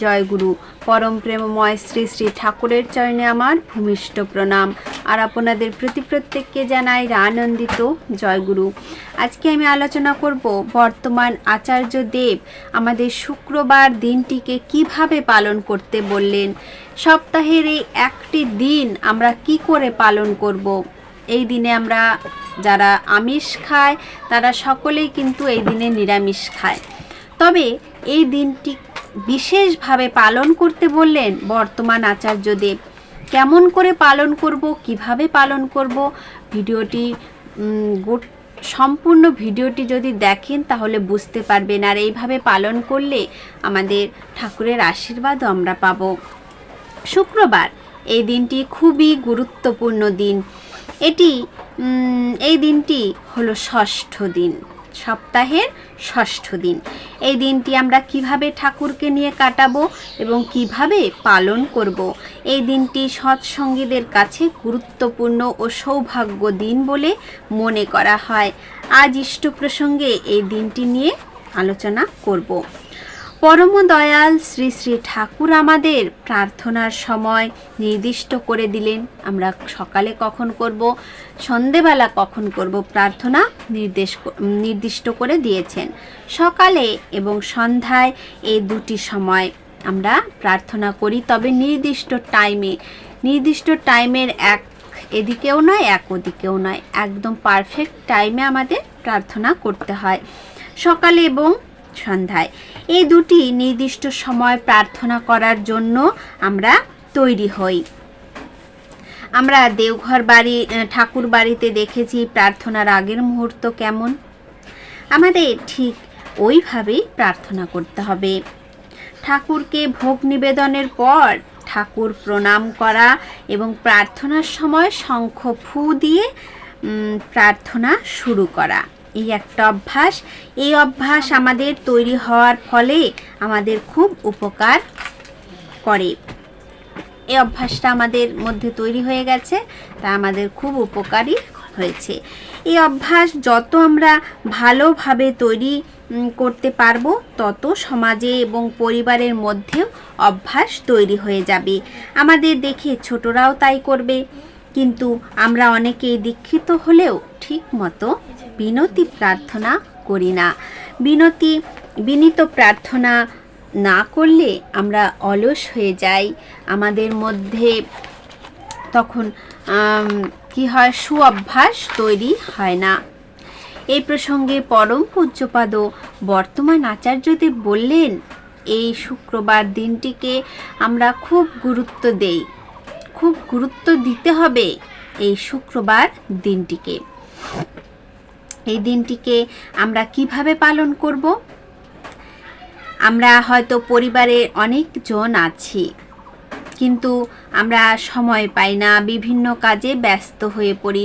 জয়গুরু। পরম প্রেমময় শ্রী শ্রী ঠাকুরের চরণে আমার ভূমিষ্ঠ প্রণাম। আর আপনাদের প্রতি প্রত্যেককে জানাই আনন্দিত জয়গুরু। আজকে আমি আলোচনা করব বর্তমান আচার্য দেব আমাদের শুক্রবার দিনটিকে কীভাবে পালন করতে বললেন। সপ্তাহের এই একটি দিন আমরা কি করে পালন করব? এই দিনে আমরা যারা আমিষ খায়, তারা সকলেই কিন্তু এই দিনে নিরামিষ খায়। তবে এই দিনটি বিশেষভাবে পালন করতে বললেন বর্তমান আচার্যদেব কেমন করে পালন করব, কীভাবে পালন করব, ভিডিওটি সম্পূর্ণ ভিডিওটি যদি দেখেন তাহলে বুঝতে পারবেন। আর এইভাবে পালন করলে আমাদের ঠাকুরের আশীর্বাদও আমরা পাবো। শুক্রবার, এই দিনটি খুবই গুরুত্বপূর্ণ দিন। এটি এই দিনটি হলো ষষ্ঠ দিন। সপ্তাহের ষষ্ঠ দিন। এই দিনটি আমরা কীভাবে ঠাকুরকে নিয়ে কাটাবো এবং কীভাবে পালন করব। এই দিনটি সৎসঙ্গীদের কাছে গুরুত্বপূর্ণ ও সৌভাগ্য দিন বলে মনে করা হয়। আজ ইষ্ট প্রসঙ্গে এই দিনটি নিয়ে আলোচনা করব। পরম দয়াল শ্রী শ্রী ঠাকুর আমাদের প্রার্থনার সময় নির্দিষ্ট করে দিলেন। আমরা সকালে কখন করব, সন্ধেবেলা কখন করব প্রার্থনা নির্দেশ নির্দিষ্ট করে দিয়েছেন। সকালে এবং সন্ধ্যায় এই দুটি সময় আমরা প্রার্থনা করি, তবে নির্দিষ্ট টাইমে, নির্দিষ্ট টাইমের এক এদিকেও নয়, এক ওদিকেও নয়। একদম পারফেক্ট টাইমে আমাদের প্রার্থনা করতে হয়। সকালে এবং সন্ধ্যায়। এই দুটি নির্দিষ্ট সময় প্রার্থনা করার জন্য আমরা তৈরি হই। আমরা দেওঘর বাড়ি ঠাকুর বাড়িতে দেখেছি প্রার্থনার আগের মুহূর্ত কেমন। আমাদের ঠিক ওইভাবেই প্রার্থনা করতে হবে। ঠাকুরকে ভোগ নিবেদনের পর ঠাকুর প্রণাম করা এবং প্রার্থনার সময় শঙ্খ ফু দিয়ে প্রার্থনা শুরু করা। এই একটা অভ্যাস। এই অভ্যাস আমাদের তৈরি হওয়ার ফলে আমাদের খুব উপকার করে। এই অভ্যাসটা আমাদের মধ্যে তৈরি হয়ে গেছে, তা আমাদের খুব উপকারী হয়েছে। এই অভ্যাস যত আমরা ভালোভাবে তৈরি করতে পারব, তত সমাজে এবং পরিবারের মধ্যেও অভ্যাস তৈরি হয়ে যাবে। আমাদের দেখে ছোটরাও তাই করবে। কিন্তু আমরা অনেকেই দীক্ষিত হলেও ঠিক মতো বিনতি প্রার্থনা করি না। বিনতি, বিনীত প্রার্থনা না করলে আমরা অলস হয়ে যাই। আমাদের মধ্যে তখন কি হয়, সুঅভ্যাস তৈরি হয় না। এই প্রসঙ্গে পরম পূজ্যপাদ বর্তমান আচার্যদেব বললেন, এই শুক্রবার দিনটিকে আমরা খুব গুরুত্ব দেই। খুব গুরুত্ব দিতে হবে এই শুক্রবার দিনটিকে। এই দিনটিকে আমরা কীভাবে পালন করব? আমরা হয়তো পরিবারে অনেকজন আছি, কিন্তু আমরা সময় পাই না, বিভিন্ন কাজে ব্যস্ত হয়ে পড়ি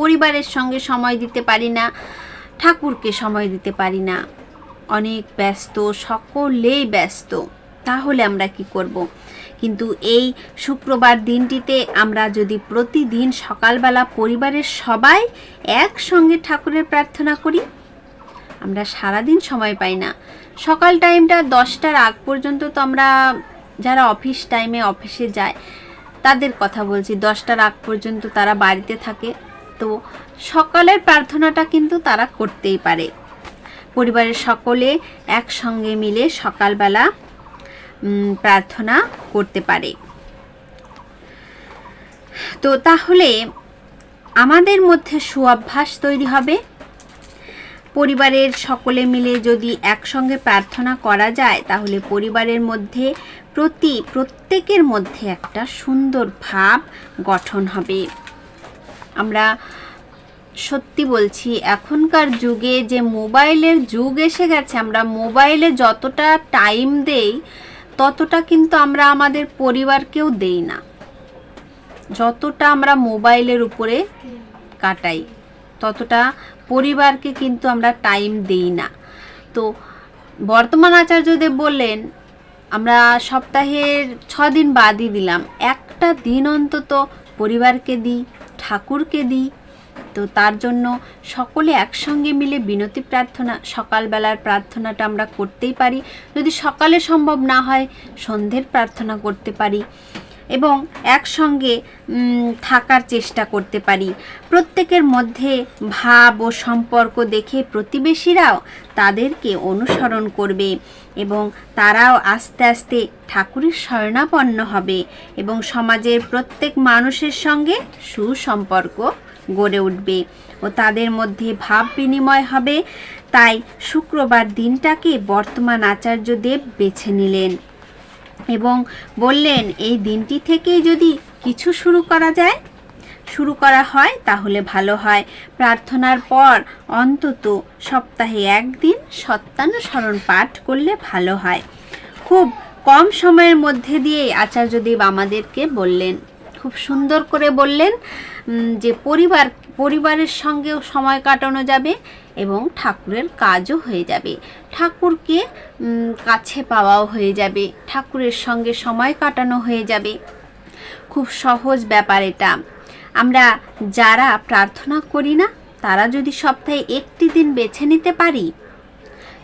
পরিবারের সঙ্গে সময় দিতে পারি না, ঠাকুরকে সময় দিতে পারি না। অনেক ব্যস্ত, সকলেই ব্যস্ত, তাহলে আমরা কি করব। কিন্তু এই শুক্রবার দিনটিতে আমরা যদি প্রতিদিন সকালবেলা পরিবারের সবাই একসঙ্গে ঠাকুরের প্রার্থনা করি, আমরা সারাদিন সময় পাই না। সকাল টাইমটা দশটার আগ পর্যন্ত তো আমরা যারা অফিস টাইমে অফিসে যায় তাদের কথা বলছি, দশটার আগ পর্যন্ত তারা বাড়িতে থাকে। তো সকালের প্রার্থনাটা কিন্তু তারা করতেই পারে। পরিবারের সকলে একসঙ্গে মিলে সকালবেলা প্রার্থনা করতে পারে। তো তাহলে আমাদের মধ্যে সুঅভ্যাস তৈরি হবে। পরিবারের সকলে মিলে যদি একসঙ্গে প্রার্থনা করা যায়, তাহলে পরিবারের মধ্যে প্রতি, প্রত্যেকের মধ্যে একটা সুন্দর ভাব গঠন হবে। আমরা সত্যি বলছি, এখনকার যুগে যে মোবাইলের যুগ এসে গেছে, আমরা মোবাইলে যতটা টাইম দেই ততটা কিন্তু আমরা আমাদের পরিবারকেও দেই না। যতটা আমরা মোবাইলের উপরে কাটাই, ততটা পরিবারকে কিন্তু আমরা টাইম দেই না। তো বর্তমান আচার্যদেব বললেন, আমরা সপ্তাহের ছ দিন বাদই দিলাম। একটা দিন অন্তত পরিবারকে দিই, ঠাকুরকে দিই তো তার জন্য সকলে একসঙ্গে মিলে বিনতি প্রার্থনা, সকালবেলার প্রার্থনাটা আমরা করতেই পারি। যদি সকালে সম্ভব না হয়, সন্ধ্যের প্রার্থনা করতে পারি এবং একসঙ্গে থাকার চেষ্টা করতে পারি। প্রত্যেকের মধ্যে ভাব ও সম্পর্ক দেখে প্রতিবেশীরাও তাদেরকে অনুসরণ করবে এবং তারাও আস্তে আস্তে ঠাকুরের শরণাপন্ন হবে এবং সমাজের প্রত্যেক মানুষের সঙ্গে সুসম্পর্ক গড়ে উঠবে ও তাদের মধ্যে ভাব বিনিময় হবে। তাই শুক্রবার দিনটাকে বর্তমান আচার্যদেব বেছে নিলেন এবং বললেন, এই দিনটি থেকেই যদি কিছু শুরু করা যায়, শুরু করা হয় তাহলে ভালো হয়। প্রার্থনার পর অন্তত সপ্তাহে একদিন সত্যানুসরণ পাঠ করলে ভালো হয়। খুব কম সময়ের মধ্যে দিয়ে আচার্যদেব আমাদেরকে বললেন, খুব সুন্দর করে বললেন যে পরিবার, পরিবারের সঙ্গেও সময় কাটানো যাবে এবং ঠাকুরের কাজও হয়ে যাবে। ঠাকুরকে কাছে পাওয়াও হয়ে যাবে। ঠাকুরের সঙ্গে সময় কাটানো হয়ে যাবে। খুব সহজ ব্যাপার এটা। আমরা যারা প্রার্থনা করি না, তারা যদি সপ্তাহে একটি দিন বেছে নিতে পারি,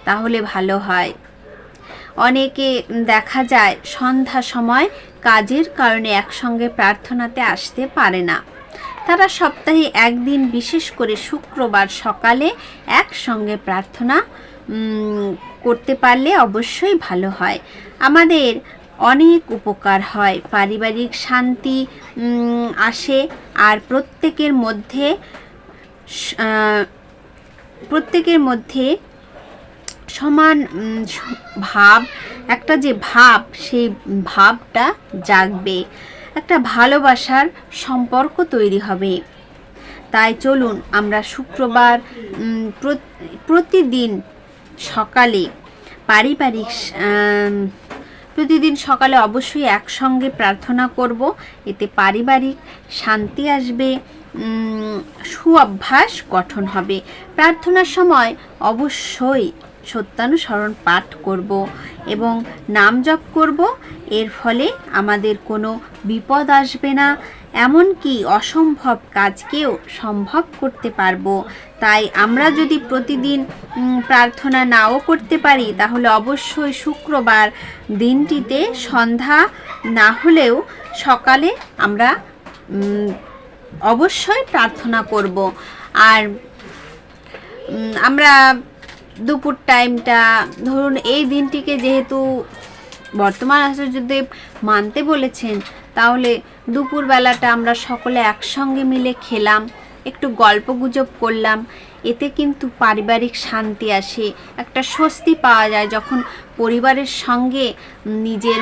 তাহলে ভালো হয়। অনেকে দেখা যায় সন্ধ্যা সময় কাজের কারণে একসঙ্গে প্রার্থনাতে আসতে পারে না। তারা সপ্তাহে একদিন বিশেষ করে শুক্রবার সকালে একসঙ্গে প্রার্থনা করতে পারলে অবশ্যই ভালো হয়। আমাদের অনেক উপকার হয়, পারিবারিক শান্তি আসে আর প্রত্যেকের মধ্যে প্রত্যেকের মধ্যে সমান ভাব, একটা যে ভাব, সেই ভাবটা জাগবে। একটা ভালোবাসার সম্পর্ক তৈরি হবে। তাই চলুন আমরা শুক্রবার প্রতিদিন সকালে পারিবারিক প্রতিদিন সকালে অবশ্যই একসঙ্গে প্রার্থনা করব। এতে পারিবারিক শান্তি আসবে সুঅভ্যাস গঠন হবে। প্রার্থনার সময় অবশ্যই সত্যানুসরণ পাঠ করব এবং নাম জপ করব। এর ফলে আমাদের কোনো বিপদ আসবে না। এমনকি অসম্ভব কাজকেও সম্ভব করতে পারব। তাই আমরা যদি প্রতিদিন প্রার্থনা নাও করতে পারি, তাহলে অবশ্যই শুক্রবার দিনটিতে সন্ধ্যা না হলেও সকালে আমরা অবশ্যই প্রার্থনা করব। আর আমরা দুপুর টাইমটা ধরুন এই দিনটিকে যেহেতু বর্তমান আচার্যদেব মানতে বলেছেন, তাহলে দুপুরবেলাটা আমরা সকলে একসঙ্গে মিলে খেলাম, একটু গল্প গুজব করলাম। এতে কিন্তু পারিবারিক শান্তি আসে, একটা স্বস্তি পাওয়া যায়। যখন পরিবারের সঙ্গে নিজের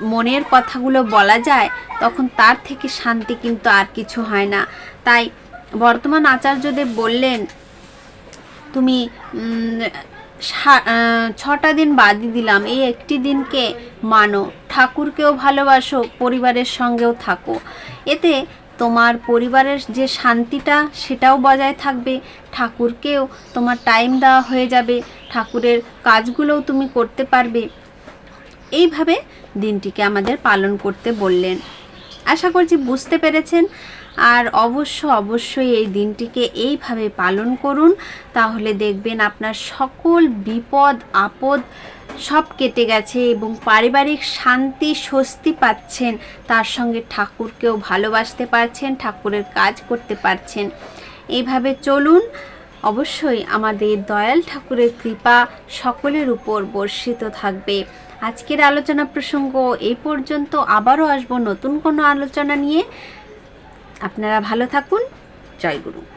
মনের কথাগুলো বলা যায়, তখন তার থেকে শান্তি কিন্তু আর কিছু হয় না। তাই বর্তমান আচার্যদেব বললেন তুমি ছটা দিন বাদই দিলাম। এই একটি দিনকে মানো। ঠাকুরকেও ভালোবাসো, পরিবারের সঙ্গেও থাকো। এতে তোমার পরিবারের যে শান্তিটা, সেটাও বজায় থাকবে। ঠাকুরকেও তোমার টাইম দেওয়া হয়ে যাবে। ঠাকুরের কাজগুলোও তুমি করতে পারবে। এইভাবে দিনটিকে আমাদের পালন করতে বললেন। আশা করছি বুঝতে পেরেছেন। আর অবশ্য, অবশ্যই এই দিনটিকে এইভাবে পালন করুন। তাহলে দেখবেন আপনার সকল বিপদ, আপদ সব কেটে গেছে এবং পারিবারিক শান্তি, স্বস্তি পাচ্ছেন। তার সঙ্গে ঠাকুরকেও ভালোবাসতে পারছেন, ঠাকুরের কাজ করতে পারছেন। এইভাবে চলুন। অবশ্যই আমাদের দয়াল ঠাকুরের কৃপা সকলের উপর বর্ষিত থাকবে। আজকের আলোচনা প্রসঙ্গ এই পর্যন্ত আবারও আসব নতুন কোনো আলোচনা নিয়ে। আপনারা ভালো থাকুন। জয় গুরু।